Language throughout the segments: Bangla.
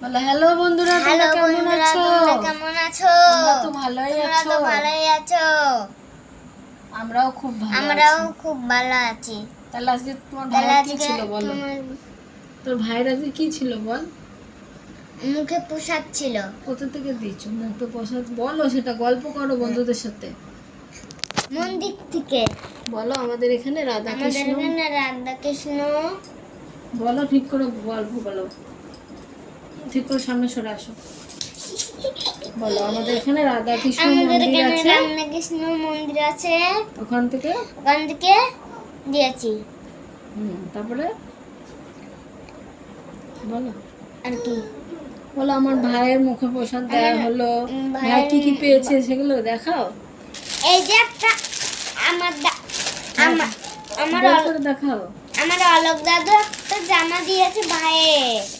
বলে হ্যালো বন্ধুরা হ্যালো কেমন আছো? কেমন আছো? তোমরা তো ভালোই তোমরা আছো। তো ভালোই আছো। আমরাও খুব ভালো আমরাও খুব ভালো আছি। তাহলে আজকে তোমার ভাইয়ের কি ছিল বলো? তোর ভাইয়ের আজকে কি ছিল বল? মুখে পোশাক ছিল। কোথা থেকে দিয়েছ? মুখে প্রসাদ? বলো সেটা গল্প করো বন্ধুদের সাথে। মন্দির থেকে। বলো আমাদের এখানে রাধা আমাদের কৃষ্ণ এখানে রাধা কৃষ্ণ বলো ঠিক করে গল্প বলো। ঠিক করে সামনে সরে আসো। বলো আমাদের এখানে রাধা কৃষ্ণ মন্দির আছে। রাধা কৃষ্ণ মন্দির আছে। ওখান থেকে? ওখান থেকে দিয়েছি। হুম তারপরে? বলো। আর কি? বলো আমার ভাইয়ের মুখে প্রসাদ দেওয়া হলো। ভাই কি কি পেয়েছে সেগুলো দেখাও। এই যে একটা আমার দা- আমার আমার দেখাও। আমার অলোক দাদু একটা জামা দিয়েছে ভাইয়ের।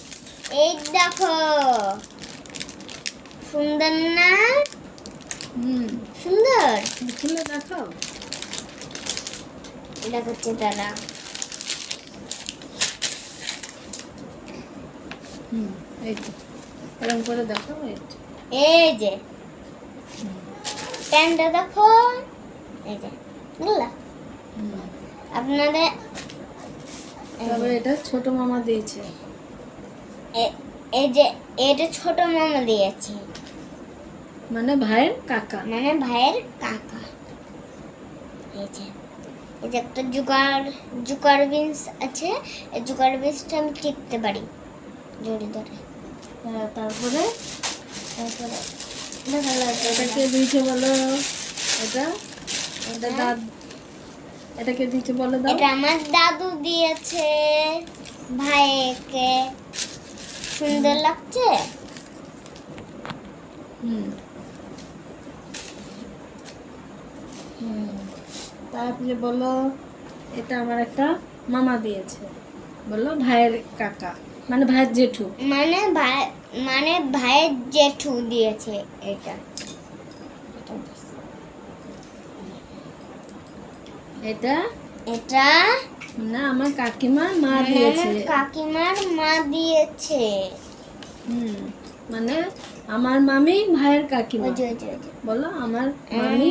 এই দেখো। সুন্দর না? হুম। সুন্দর? খুলে দেখাও এটা করছে তারা হুম এই তো এরকম করে দেখাও এই যে। প্যান্টটা দেখো। এই যে। বুঝলা। আপনাদের তবে এটা ছোট মামা দিয়েছে। এই যে এটা ছোট মামা দিয়েছে। মানে ভাইয়ের কাকা? মানে ভাইয়ের কাকা। এই যে এই যে একটা জুগার জুকার বিনস আছে। এই জুকার বিনসটা আমি টিপতে পারি। জড়ি ধরে হ্যাঁ, তারপরে তারপরে। দেখা যাচ্ছে এটা কে দিয়েছে বলো এটা? এটা দাদ এটা কে দিয়েছে বলো দাও। এটা আমার দাদু দিয়েছে ভাইকে সুন্দর লাগছে? হুম। তারপরে বলো এটা আমার একটা মামা দিয়েছে। বলো ভাইয়ের কাকা। মানে ভাইয়ের জেঠু। মানে ভাই মানে ভাইয়ের জেঠু দিয়েছে এটা। এটা? এটা না আমার কাকিমার মা মানে দিয়েছে। কাকিমার মা দিয়েছে। হুম মানে আমার মামি ভাইয়ের কাকিমা। বলো আমার আমার মামি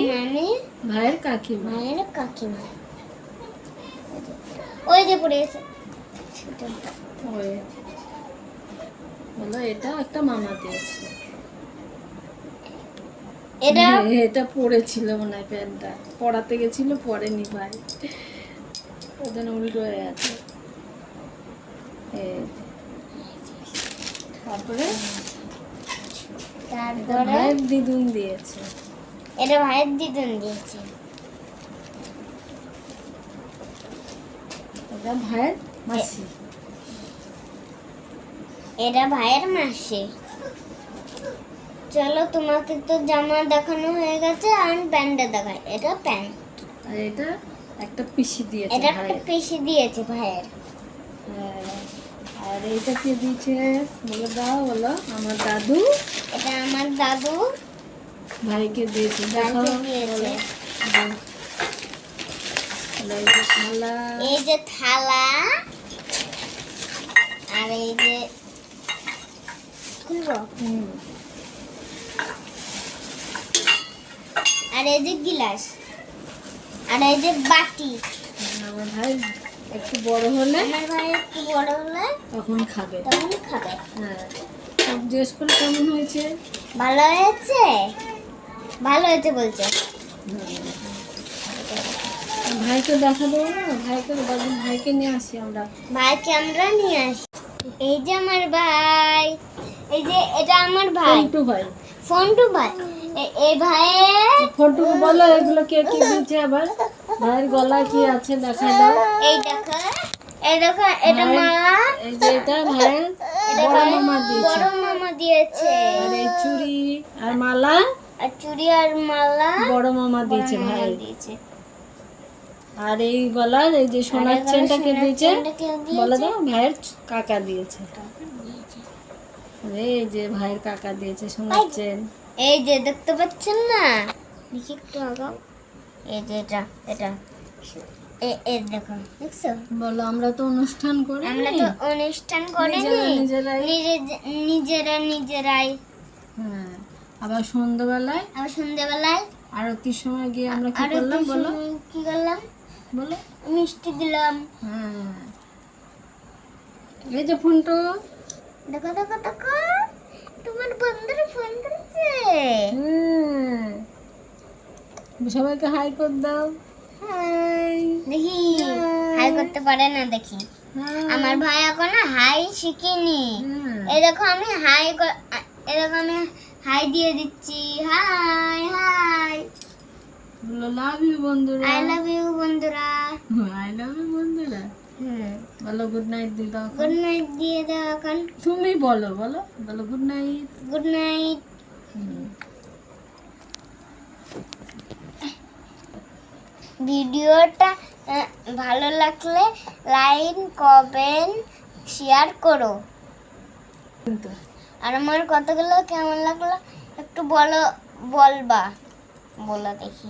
ভাইয়ের কাকিমা। মায়ের কাকিমা। ওই যে পড়ে গেছে বলো এটা একটা মামা দিয়েছে। এটা হ্যাঁ, এটা পড়েছিল মনে হয় প্যান্টটা পড়াতে গেছিল পরেনি ভাই। উল্টো হয়ে আছে তারপরে? ভাইয়ের দিদুন দিয়েছে। এটা ভাইয়ের দিদুন দিয়েছে। এটা ভাইয়ের মাসি। এটা ভাইয়ের মাসি। চলো তোমাকে তো জামা দেখানো হয়ে গেছে আর প্যান্টটা দেখাই। এটা প্যান্ট আর এটা? একটা পিসি দিয়েছে এটা একটা পেশি দিয়েছে ভাইয়ের। হ্যাঁ। আর এইটা কে দিয়েছে? বলে দাও বলো। আমার দাদু? এটা আমার দাদু। ভাইকে দিয়েছে দেখো। এই যে থালা। আর এই যে খুলবো হুম। আর এই যে গিলাস। আর এই যে বাটি। আমার ভাই একটু বড় হলে আমার ভাই একটু বড় হলে তখন খাবে। তখন খাবে। হ্যাঁ সব জিজ্ঞেস করে কেমন হয়েছে? ভালো হয়েছে? ভালো হয়েছে বলছে। ভাইকে দেখা দেবো না? ভাইকে ভাইকে নিয়ে আসি আমরা। ভাইকে আমরা নিয়ে আসি। এই যে আমার ভাই এই যে এটা আমার ভাই। ফন্টু ভাই। ফন্টু ভাই। এ- ভাইয়ের ফন্টু বলো এগুলো কে কি দিচ্ছে আবার? ভাইয়ের গলায় কি আছে দেখা দাও এই দেখো এই দেখো এটা ভাই- এই যে এটা ভাইয়ের বড় মামা দিয়েছে। বড় মামা দিয়েছে। আর এই চুড়ি আর মালা? আর চুড়ি আর মালা বড় মামা দিয়েছে ভাই। দিয়েছে। আর এই গলার এই যে সোনার চেনটা কে দিয়েছে? বলে দাও ভাইয়ের কাকা দিয়েছে। এই যে ভাইয়ের কাকা দিয়েছে সোনার এই যে দেখতে পাচ্ছেন না? দেখি একটু আগাও। এই যে এটা এটা। এ- এ দেখো দেখছ? বলো আমরা তো অনুষ্ঠান করি আমরা তো অনুষ্ঠান করিনি। নিজেরা নিজেরাই। নিজে- নিজেরা নিজেরাই। হ্যাঁ আবার সন্ধ্যাবেলায়? আবার সন্ধ্যেবেলায়? আরতির সময় গিয়ে আমরা কি করলাম বলো? কি করলাম? বলো। মিষ্টি দিলাম। হ্যাঁ। এই যে ফোনটো দেখো দেখো দেখো তোমার বন্ধুরা ফোন করেছে হ্যাঁ সবাইকে হাই কর দাও। হাই দেখি। হাই করতে পারে না দেখি। আমার ভাই এখনও হাই শিখিনি। এই দেখো আমি হাই এই দেখো আমি হাই দিয়ে দিচ্ছি। হাই হাই লাভ ইউ বন্ধুরা। আই লাভ ইউ বন্ধুরা। আই লাভ ইউ বন্ধুরা। হুম। বলো গুড নাইট দি দাও গুড নাইট দিয়ে দাও এখন। তুমি বলো বলো বলো গুড নাইট গুড নাইট ভিডিওটা ভালো লাগলে লাইক কমেন্ট শেয়ার করো। আর আমার কথাগুলো কেমন লাগল একটু বলো বলবা। বলো দেখি।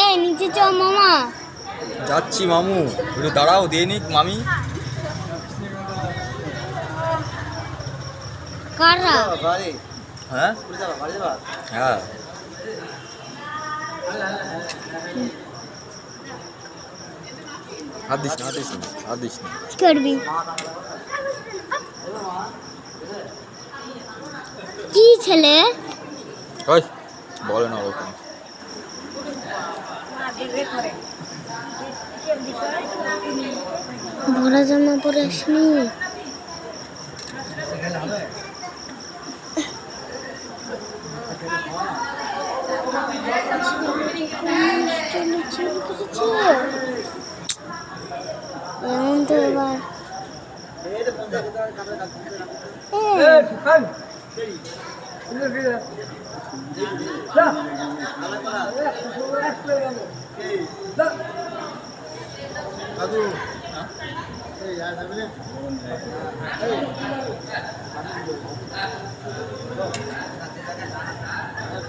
এ নিচে চ মামা। যাচ্ছি মামু। একটু দাঁড়াও দিয়ে নিক মামি। কারা? হ্যাঁ? হ্যাঁ। হাত দিস না হাত না। করবি। কি ছেলে? ওই বলে না ওরকম। ভরা জামা পরে আসনি এমন তো এবার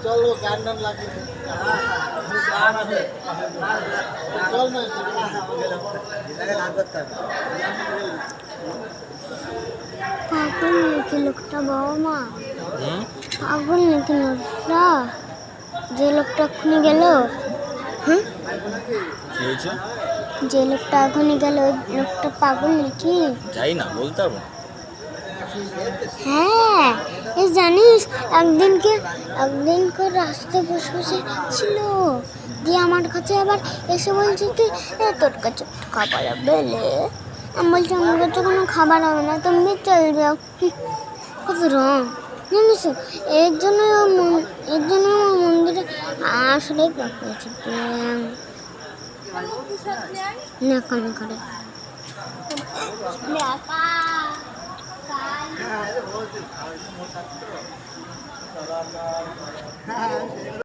চলো গান টান লাগে চল না গান করতে হবে পাগল নাকি লোকটা বাবা মা? পাগল নাকি লোকটা? যে লোকটা এক্ষুনি গেল হ্যাঁ যে লোকটা এখনই গেল লোকটা পাগল নাকি? যাই না বলতে পারব হ্যাঁ এই জানিস একদিনকে একদিনকে রাস্তায় বসে বসে ছিল। দিয়ে আমার কাছে আবার এসে বলছে কি তোর কাছে খাবার হবে লে?" বলছি, আমার কাছে কোনো খাবার হবে না, তুমি চল যাও। কত রং জানিস এর জন্য এর জন্য আমার মন্দিরে পাপ হয়েছে। ব্যাং। ন্যাকামি করে। ন্যাকা